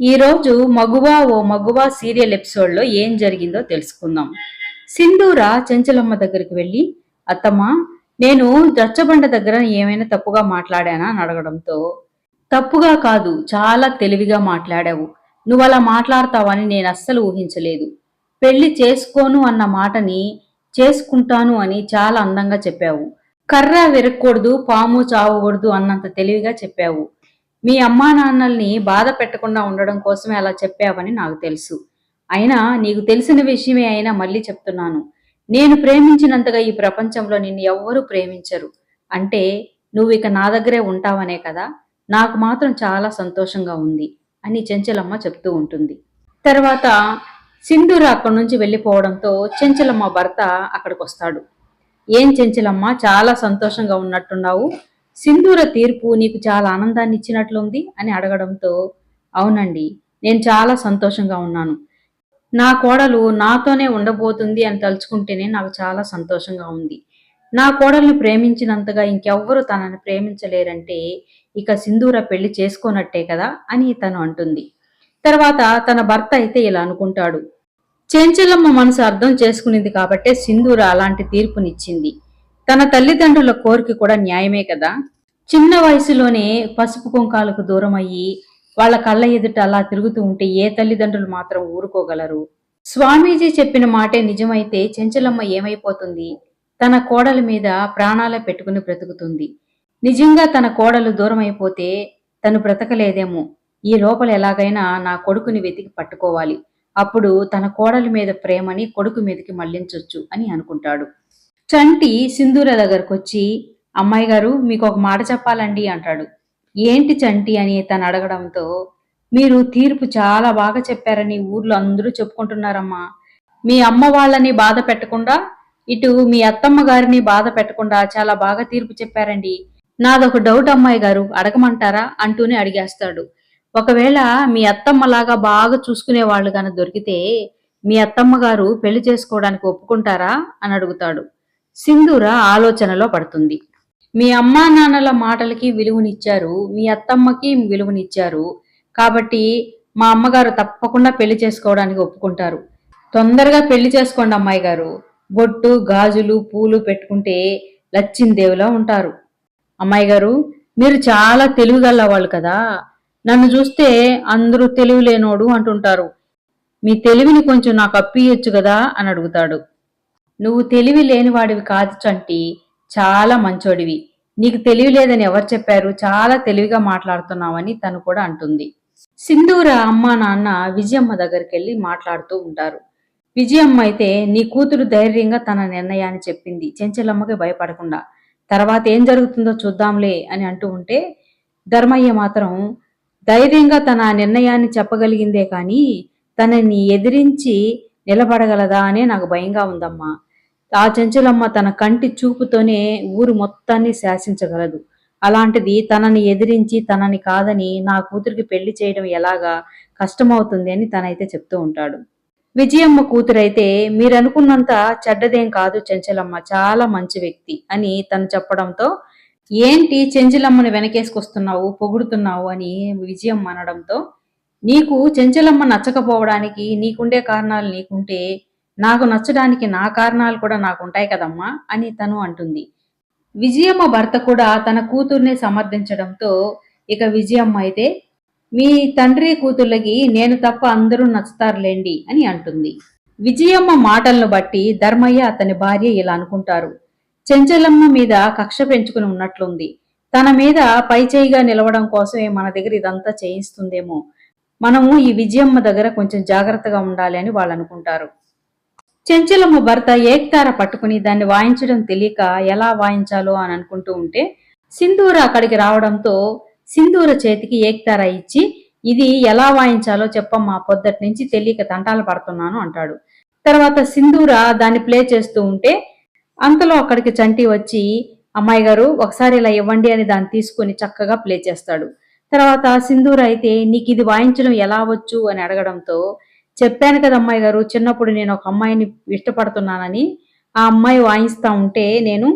ఈరోజు మగువా ఓ మగువా సీరియల్ ఎపిసోడ్లో ఏం జరిగిందో తెలుసుకుందాం. సింధూర చెంచలమ్మ దగ్గరికి వెళ్ళి అత్తమ్మ నేను రచ్చబండ దగ్గర ఏమైనా తప్పుగా మాట్లాడానా? అని అడగడంతో తప్పుగా కాదు చాలా తెలివిగా మాట్లాడావు. నువ్వు అలా మాట్లాడతావని నేను అస్సలు ఊహించలేదు. పెళ్ళి చేసుకోను అన్న మాటని చేసుకుంటాను అని చాలా అందంగా చెప్పావు. కర్ర విరగకూడదు పాము చావకూడదు అన్నంత తెలివిగా చెప్పావు. మీ అమ్మా నాన్నల్ని బాధ పెట్టకుండా ఉండడం కోసమే అలా చెప్పావని నాకు తెలుసు. అయినా నీకు తెలిసిన విషయమే అయినా మళ్ళీ చెప్తున్నాను. నేను ప్రేమించినంతగా ఈ ప్రపంచంలో నిన్ను ఎవ్వరూ ప్రేమించరు. అంటే నువ్వు ఇక నా దగ్గరే ఉంటావనే కదా? నాకు మాత్రం చాలా సంతోషంగా ఉంది అని చెంచలమ్మ చెప్తూ ఉంటుంది. తర్వాత సింధూర అక్కడి నుంచి వెళ్ళిపోవడంతో చెంచలమ్మ భర్త అక్కడికి వస్తాడు ఏం చెంచలమ్మ చాలా సంతోషంగా ఉన్నట్టున్నావు. సింధూర తీర్పు నీకు చాలా ఆనందాన్ని ఇచ్చినట్లుంది అని అడగడంతో అవునండి నేను చాలా సంతోషంగా ఉన్నాను. నా కోడలు నాతోనే ఉండబోతుంది అని తలుచుకుంటేనే నాకు చాలా సంతోషంగా ఉంది. నా కోడల్ని ప్రేమించినంతగా ఇంకెవ్వరూ తనని ప్రేమించలేరంటే ఇక సింధూర పెళ్ళి చేసుకోనట్టే కదా అని తను అంటుంది. తర్వాత తన భర్త అయితే ఇలా అనుకుంటాడు. చెంచలమ్మ మనసు అర్థం చేసుకునింది కాబట్టే సింధూర అలాంటి తీర్పునిచ్చింది. తన తల్లిదండ్రుల కోరిక కూడా న్యాయమే కదా? చిన్న వయసులోనే పసుపు కుంకాలకు దూరం అయ్యి వాళ్ళ కళ్ళ ఎదుట అలా తిరుగుతూ ఉంటే ఏ తల్లిదండ్రులు మాత్రం ఊరుకోగలరు? స్వామీజీ చెప్పిన మాటే నిజమైతే చెంచలమ్మ ఏమైపోతుంది? తన కోడల మీద ప్రాణాలే పెట్టుకుని బ్రతుకుతుంది. నిజంగా తన కోడలు దూరం అయిపోతే తను బ్రతకలేదేమో? ఈ లోపల ఎలాగైనా నా కొడుకుని వెతికి పట్టుకోవాలి. అప్పుడు తన కోడలి మీద ప్రేమని కొడుకు మీదకి మళ్ళించొచ్చు అని అనుకుంటాడు. చంటి సింధూర దగ్గరకు వచ్చి అమ్మాయి గారు మీకు ఒక మాట చెప్పాలండి అంటాడు. ఏంటి చంటి అని తను అడగడంతో మీరు తీర్పు చాలా బాగా చెప్పారని ఊర్లో అందరూ చెప్పుకుంటున్నారమ్మా. మీ అమ్మ వాళ్ళని బాధ పెట్టకుండా ఇటు మీ అత్తమ్మ గారిని బాధ పెట్టకుండా చాలా బాగా తీర్పు చెప్పారండి. నాదొక డౌట్ అమ్మాయి గారు అడగమంటారా? అంటూనే అడిగేస్తాడు. ఒకవేళ మీ అత్తమ్మలాగా బాగా చూసుకునే వాళ్ళు కానీ దొరికితే మీ అత్తమ్మ గారు పెళ్ళి చేసుకోవడానికి ఒప్పుకుంటారా? అని అడుగుతాడు. సింధూర ఆలోచనలో పడుతుంది. మీ అమ్మా నాన్నల మాటలకి విలువనిచ్చారు మీ అత్తమ్మకి విలువనిచ్చారు కాబట్టి మా అమ్మగారు తప్పకుండా పెళ్ళి చేసుకోవడానికి ఒప్పుకుంటారు. తొందరగా పెళ్ళి చేసుకోండి అమ్మాయి గారు. బొట్టు గాజులు పూలు పెట్టుకుంటే లచ్చిందేవిలా ఉంటారు. అమ్మాయి గారు మీరు చాలా తెలివిగల వాళ్ళు కదా. నన్ను చూస్తే అందరూ తెలివి లేనోడు అంటుంటారు. మీ తెలివిని కొంచెం నాకు అప్పియొచ్చు కదా అని అడుగుతాడు. నువ్వు తెలివి లేనివాడివి కాదు చంటి చాలా మంచోడివి. నీకు తెలివి లేదని ఎవరు చెప్పారు? చాలా తెలివిగా మాట్లాడుతున్నావని తను కూడా అంటుంది. సింధూర అమ్మ నాన్న విజయమ్మ దగ్గరికి వెళ్ళి మాట్లాడుతూ ఉంటారు. విజయమ్మ అయితే నీ కూతురు ధైర్యంగా తన నిర్ణయాన్ని చెప్పింది. చెంచలమ్మకి భయపడకుండా. తర్వాత ఏం జరుగుతుందో చూద్దాంలే అని అంటూ ఉంటే ధర్మయ్య మాత్రం ధైర్యంగా తన నిర్ణయాన్ని చెప్పగలిగిందే కానీ తనని ఎదిరించి నిలబడగలదా అనే నాకు భయంగా ఉందమ్మా. ఆ చెంచలమ్మ తన కంటి చూపుతోనే ఊరు మొత్తాన్ని శాసించగలదు. అలాంటిది తనని ఎదిరించి తనని కాదని నా కూతురికి పెళ్ళి చేయడం ఎలాగా కష్టమవుతుంది అని తనైతే చెప్తూ ఉంటాడు. విజయమ్మ కూతురైతే మీరనుకున్నంత చెడ్డదేం కాదు చెంచలమ్మ చాలా మంచి వ్యక్తి అని తను చెప్పడంతో ఏంటి చెంచలమ్మని వెనకేసుకొస్తున్నావు పొగుడుతున్నావు అని విజయమ్మ అనడంతో నీకు చెంచలమ్మ నచ్చకపోవడానికి నీకుండే కారణాలు నీకుంటే నాకు నచ్చడానికి నా కారణాలు కూడా నాకు ఉంటాయి కదమ్మా అని తను అంటుంది. విజయమ్మ భర్త కూడా తన కూతుర్నే సమర్థించడంతో ఇక విజయమ్మ అయితే మీ తండ్రి కూతుర్లకి నేను తప్ప అందరూ నచ్చుతారులేండి అని అంటుంది. విజయమ్మ మాటలను బట్టి ధర్మయ్య అతని భార్య ఇలా అనుకుంటారు. చెంచలమ్మ మీద కక్ష పెంచుకుని ఉన్నట్లుంది. తన మీద పైచేయిగా నిలవడం కోసమే మన దగ్గర ఇదంతా చేయిస్తుందేమో. మనము ఈ విజయమ్మ దగ్గర కొంచెం జాగ్రత్తగా ఉండాలి అని వాళ్ళు అనుకుంటారు చెంచలమ్మ భర్త ఏక్తార పట్టుకుని దాన్ని వాయించడం తెలియక ఎలా వాయించాలో అని అనుకుంటూ ఉంటే సింధూర అక్కడికి రావడంతో సింధూర చేతికి ఏక్తార ఇచ్చి ఇది ఎలా వాయించాలో చెప్పమ్మా పొద్దటి నుంచి తెలియక తంటాలు పడుతున్నాను అంటాడు. తర్వాత సింధూర దాన్ని ప్లే చేస్తూ ఉంటే అంతలో అక్కడికి చంటి వచ్చి అమ్మాయి గారు ఒకసారి ఇలా ఇవ్వండి అని దాన్ని తీసుకుని చక్కగా ప్లే చేస్తాడు. తర్వాత సింధూర అయితే నీకు ఇది వాయించడం ఎలా వచ్చు అని అడగడంతో చెప్పాను కదా అమ్మాయి గారు చిన్నప్పుడు నేను ఒక అమ్మాయిని ఇష్టపడుతున్నానని ఆ అమ్మాయి వాయిస్తా ఉంటే నేను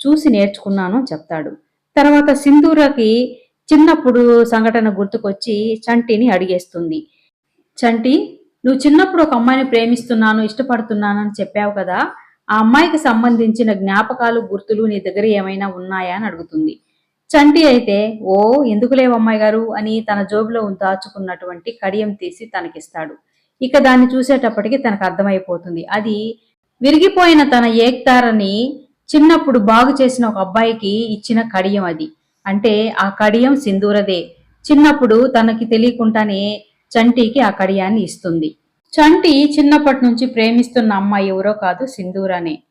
చూసి నేర్చుకున్నాను చెప్తాడు. తర్వాత సింధూరకి చిన్నప్పుడు సంఘటన గుర్తుకొచ్చి చంటిని అడిగేస్తుంది. చంటి నువ్వు చిన్నప్పుడు ఒక అమ్మాయిని ప్రేమిస్తున్నాను ఇష్టపడుతున్నాను అని చెప్పావు కదా ఆ అమ్మాయికి సంబంధించిన జ్ఞాపకాలు గుర్తులు నీ దగ్గర ఏమైనా ఉన్నాయా అని అడుగుతుంది. చంటి అయితే ఓ ఎందుకు లేవు అమ్మాయి గారు అని తన జోబులో దాచుకున్నటువంటి కడియం తీసి తనకిస్తాడు. ఇక దాన్ని చూసేటప్పటికి తనకు అర్థమైపోతుంది. అది విరిగిపోయిన తన ఏక్తారని చిన్నప్పుడు బాగు చేసిన ఒక అబ్బాయికి ఇచ్చిన కడియం అది. అంటే ఆ కడియం సింధూరదే. చిన్నప్పుడు తనకి తెలియకుండానే చంటికి ఆ కడియాన్ని ఇస్తుంది. చంటి చిన్నప్పటి నుంచి ప్రేమిస్తున్న అమ్మాయి ఎవరో కాదు సింధూరనే.